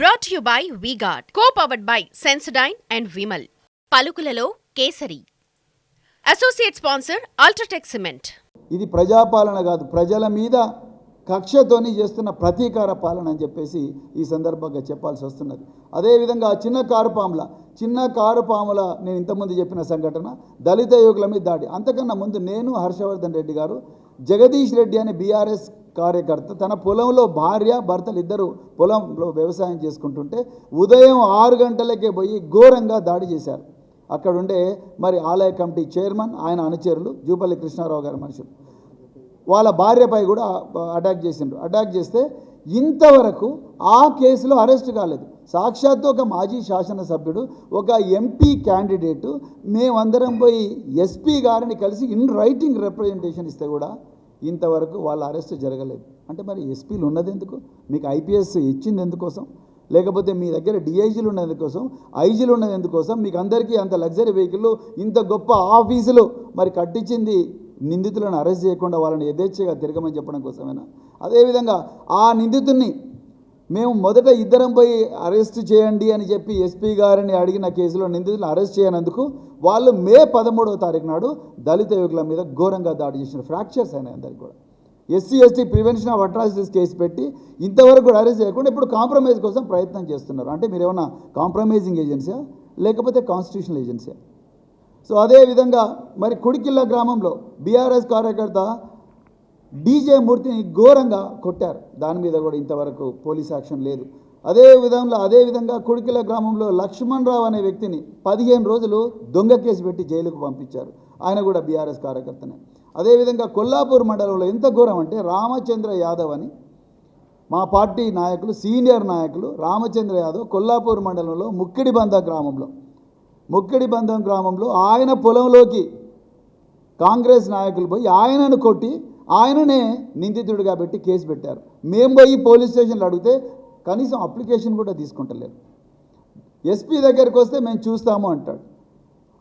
Brought you by VGuard co powered by Sensodyne and Vimal పలుకులలో కేసరి. Associate sponsor UltraTech cement ఇది ప్రజాపాలన కాదు ప్రజల మీద కక్షతోని చేస్తున్న ప్రతీకార పాలన అని చెప్పేసి ఈ సందర్భంగా చెప్పాల్సి వస్తున్నది. అదేవిధంగా చిన్న కారు పాముల చిన్న కారు పాముల నేను ఇంతకుముందు చెప్పిన సంఘటన దళిత యువకుల మీద దాడి. అంతకన్నా ముందు నేను హర్షవర్ధన్ రెడ్డి గారు జగదీష్ రెడ్డి అనే బీఆర్ఎస్ కార్యకర్త తన పొలంలో భార్య భర్తలు ఇద్దరు పొలంలో వ్యవసాయం చేసుకుంటుంటే ఉదయం ఆరు గంటలకే పోయి ఘోరంగా దాడి చేశారు. అక్కడుండే మరి ఆలయ కమిటీ చైర్మన్ ఆయన అనుచరులు జూపల్లి కృష్ణారావు గారి మనుషులు. వాళ్ళ భార్యపై కూడా అటాక్ చేసిండ్రు. అటాక్ చేస్తే ఇంతవరకు ఆ కేసులో అరెస్ట్ కాలేదు. సాక్షాత్తు ఒక మాజీ శాసనసభ్యుడు ఒక ఎంపీ క్యాండిడేటు మేమందరం పోయి ఎస్పీ గారిని కలిసి ఇన్ రైటింగ్ రిప్రజెంటేషన్ ఇస్తే కూడా ఇంతవరకు వాళ్ళ అరెస్ట్ జరగలేదు. అంటే మరి ఎస్పీలు ఉన్నది ఎందుకు మీకు ఐపీఎస్ ఇచ్చింది ఎందుకోసం లేకపోతే మీ దగ్గర డిఐజీలు ఉన్నది కోసం ఐజీలు ఉన్నది ఎందుకోసం మీకు అందరికీ అంత లగ్జరీ వెహికల్ ఇంత గొప్ప ఆఫీసులు మరి కట్టించింది నిందితులను అరెస్ట్ చేయకుండా వాళ్ళని యథేచ్ఛగా తిరగమని చెప్పడం కోసమేనా? అదేవిధంగా ఆ నిందితుడిని మేము మొదట ఇద్దరం పోయి అరెస్ట్ చేయండి అని చెప్పి ఎస్పీ గారిని అడిగిన కేసులో నిందితులను అరెస్ట్ చేయనందుకు వాళ్ళు మే పదమూడవ తారీఖు నాడు దళిత యువకుల మీద ఘోరంగా దాడి చేసిన ఫ్రాక్చర్స్ అయినాయి అందరికి కూడా. SC ST prevention of atrocities case పెట్టి ఇంతవరకు కూడా అరెస్ట్ చేయకుండా ఇప్పుడు కాంప్రమైజ్ కోసం ప్రయత్నం చేస్తున్నారు. అంటే మీరు ఏమన్నా కాంప్రమైజింగ్ ఏజెన్సీయా లేకపోతే కాన్స్టిట్యూషనల్ ఏజెన్సీయా సో అదేవిధంగా మరి కుడికిల్ల గ్రామంలో బీఆర్ఎస్ కార్యకర్త డీజే మూర్తిని ఘోరంగా కొట్టారు. దాని మీద కూడా ఇంతవరకు పోలీస్ యాక్షన్ లేదు. అదే విధంగా అదే విధంగా కుడికిల గ్రామంలో లక్ష్మణ్ రావు అనే వ్యక్తిని పదిహేను రోజులు దొంగ కేసు పెట్టి జైలుకు పంపించారు. ఆయన కూడా బీఆర్ఎస్ కార్యకర్తనే. అదేవిధంగా కొల్లాపూర్ మండలంలో ఎంత ఘోరం అంటే రామచంద్ర యాదవ్ అని మా పార్టీ నాయకులు సీనియర్ నాయకులు రామచంద్ర యాదవ్ కొల్లాపూర్ మండలంలో ముక్కిడిబంద గ్రామంలో. ముక్కిడిబంధం గ్రామంలో ఆయన పొలంలోకి కాంగ్రెస్ నాయకులు పోయి ఆయనను కొట్టి ఆయననే నిందితుడిగా పెట్టి కేసు పెట్టారు. మేము పోయి పోలీస్ స్టేషన్లో అడిగితే కనీసం అప్లికేషన్ కూడా తీసుకుంటలేరు ఎస్పీ దగ్గరికి వస్తే మేము చూస్తాము అంటాడు.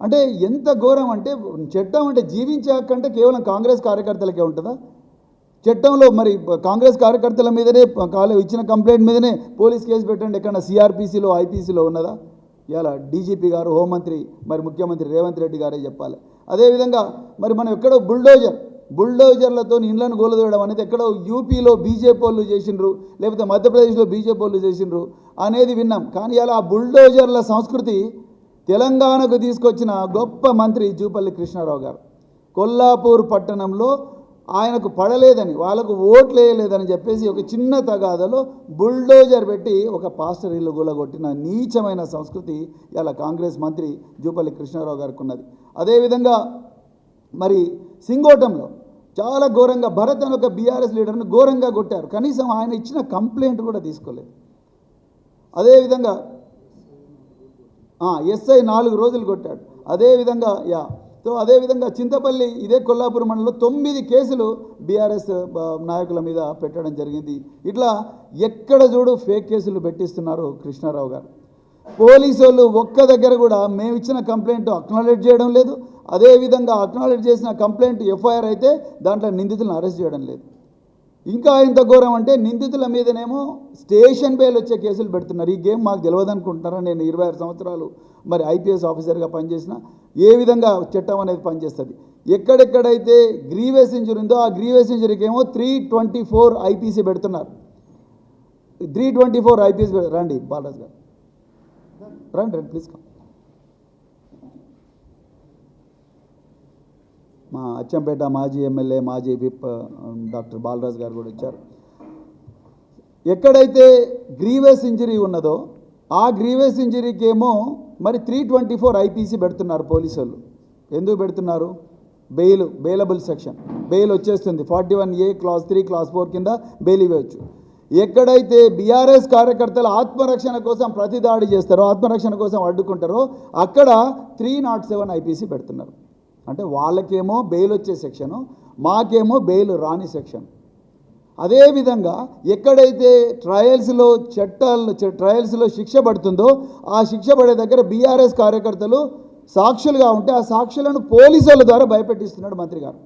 అంటే ఎంత ఘోరం అంటే చట్టం అంటే జీవించాకంటే కేవలం కాంగ్రెస్ కార్యకర్తలకే ఉంటుందా? చట్టంలో మరి కాంగ్రెస్ కార్యకర్తల మీదనే కాలు ఇచ్చిన కంప్లైంట్ మీదనే పోలీస్ కేసు పెట్టండి. ఎక్కడ సిఆర్పిసిలో ఐపీసీలో ఉన్నదా? ఇలా డీజీపీ గారు హోంమంత్రి మరి ముఖ్యమంత్రి రేవంత్ రెడ్డి గారే చెప్పాలి. అదేవిధంగా మరి మనం ఎక్కడో బుల్డోజర్ బుల్డోజర్లతో ఇండ్లను గోలదోయడం అనేది ఎక్కడో యూపీలో బీజేపీ వాళ్ళు చేసిండ్రు లేకపోతే మధ్యప్రదేశ్లో బీజేపీ వాళ్ళు చేసిండ్రు అనేది విన్నాం. కానీ అలా బుల్డోజర్ల సంస్కృతి తెలంగాణకు తీసుకొచ్చిన గొప్ప మంత్రి జూపల్లి కృష్ణారావు గారు. కొల్లాపూర్ పట్టణంలో ఆయనకు పడలేదని వాళ్ళకు ఓట్లు వేయలేదని చెప్పేసి ఒక చిన్న తగాదలో బుల్డోజర్ పెట్టి ఒక పాస్టర్ ఇల్లు గులగొట్టిన నీచమైన సంస్కృతి ఇలా కాంగ్రెస్ మంత్రి జూపల్లి కృష్ణారావు గారికి ఉన్నది అదేవిధంగా మరి సింగోటంలో చాలా ఘోరంగా భరత్ అని ఒక బీఆర్ఎస్ లీడర్ని ఘోరంగా కొట్టారు. కనీసం ఆయన ఇచ్చిన కంప్లైంట్ కూడా తీసుకోలేదు. అదేవిధంగా ఎస్ఐ నాలుగు రోజులు కొట్టాడు. అదేవిధంగా యా సో అదేవిధంగా చింతపల్లి ఇదే కొల్లాపురం మండలంలో తొమ్మిది కేసులు బీఆర్ఎస్ నాయకుల మీద పెట్టడం జరిగింది. ఇట్లా ఎక్కడ చూడు ఫేక్ కేసులు పెట్టిస్తున్నారు కృష్ణారావు గారు. పోలీసు వాళ్ళు ఒక్క దగ్గర కూడా మేము ఇచ్చిన కంప్లైంట్ అక్నాలెడ్జ్ చేయడం లేదు. అదేవిధంగా అక్నాలెడ్జ్ చేసిన కంప్లైంట్ ఎఫ్ఐఆర్ అయితే దాంట్లో నిందితులను అరెస్ట్ చేయడం లేదు. ఇంకా ఇంత ఘోరం అంటే నిందితుల మీదనేమో స్టేషన్ బెయిల్ వచ్చే కేసులు పెడుతున్నారు. ఈ గేమ్ మాకు తెలియదు అనుకుంటున్నారా నేను ఇరవై ఆరు సంవత్సరాలు మరి ఐపీఎస్ ఆఫీసర్గా పనిచేసిన ఏ విధంగా చట్టం అనేది పనిచేస్తుంది? ఎక్కడెక్కడైతే గ్రీవెస్ ఇంజరీ ఉందో ఆ గ్రీవెస్ ఇంజరీకి ఏమో త్రీ ట్వంటీ ఫోర్ ఐపీసీ పెడుతున్నారు. త్రీ ట్వంటీ ఫోర్ ఐపీఎస్ రండి బాలరాజ్ గారు. రండి రండి ప్లీజ్ కమ్ మా అచ్చంపేట మాజీ ఎమ్మెల్యే మాజీ విప్ డాక్టర్ బాలరాజ్ గారు కూడా వచ్చారు. ఎక్కడైతే గ్రీవెస్ ఇంజరీ ఉన్నదో ఆ గ్రీవెస్ ఇంజరీకి ఏమో మరి త్రీ ట్వంటీ ఫోర్ ఐపీసీ పెడుతున్నారు పోలీసు వాళ్ళు ఎందుకు పెడుతున్నారు? Bail bailable section. బెయిల్ వచ్చేస్తుంది. Forty one A clause three clause four కింద బెయిల్ ఇవ్వచ్చు. ఎక్కడైతే బీఆర్ఎస్ కార్యకర్తలు ఆత్మరక్షణ కోసం ప్రతి దాడి చేస్తారో ఆత్మరక్షణ కోసం అడ్డుకుంటారో అక్కడ త్రీ నాట్ సెవెన్ ఐపీసీ పెడుతున్నారు. అంటే వాళ్ళకేమో బెయిల్ వచ్చే సెక్షను మాకేమో బెయిల్ రాని సెక్షన్ అదేవిధంగా ఎక్కడైతే ట్రయల్స్లో చట్టాలు ట్రయల్స్లో శిక్ష పడుతుందో ఆ శిక్ష పడే దగ్గర బీఆర్ఎస్ కార్యకర్తలు సాక్షులుగా ఉంటే ఆ సాక్షులను పోలీసుల ద్వారా భయపెట్టిస్తున్నాడు మంత్రి గారు.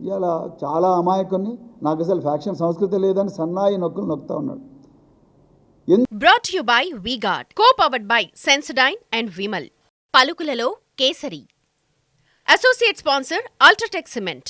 ఇలా చాలా అమాయకుని నాకు అసలు ఫ్యాక్షన్ సంస్కృతి లేదని సన్నాయి నొక్కులు నొక్కుతా ఉన్నాడు. Brought you by VGuard co powered by Sensodyne and Vimal పలుకులలో kesari. Associate sponsor UltraTech cement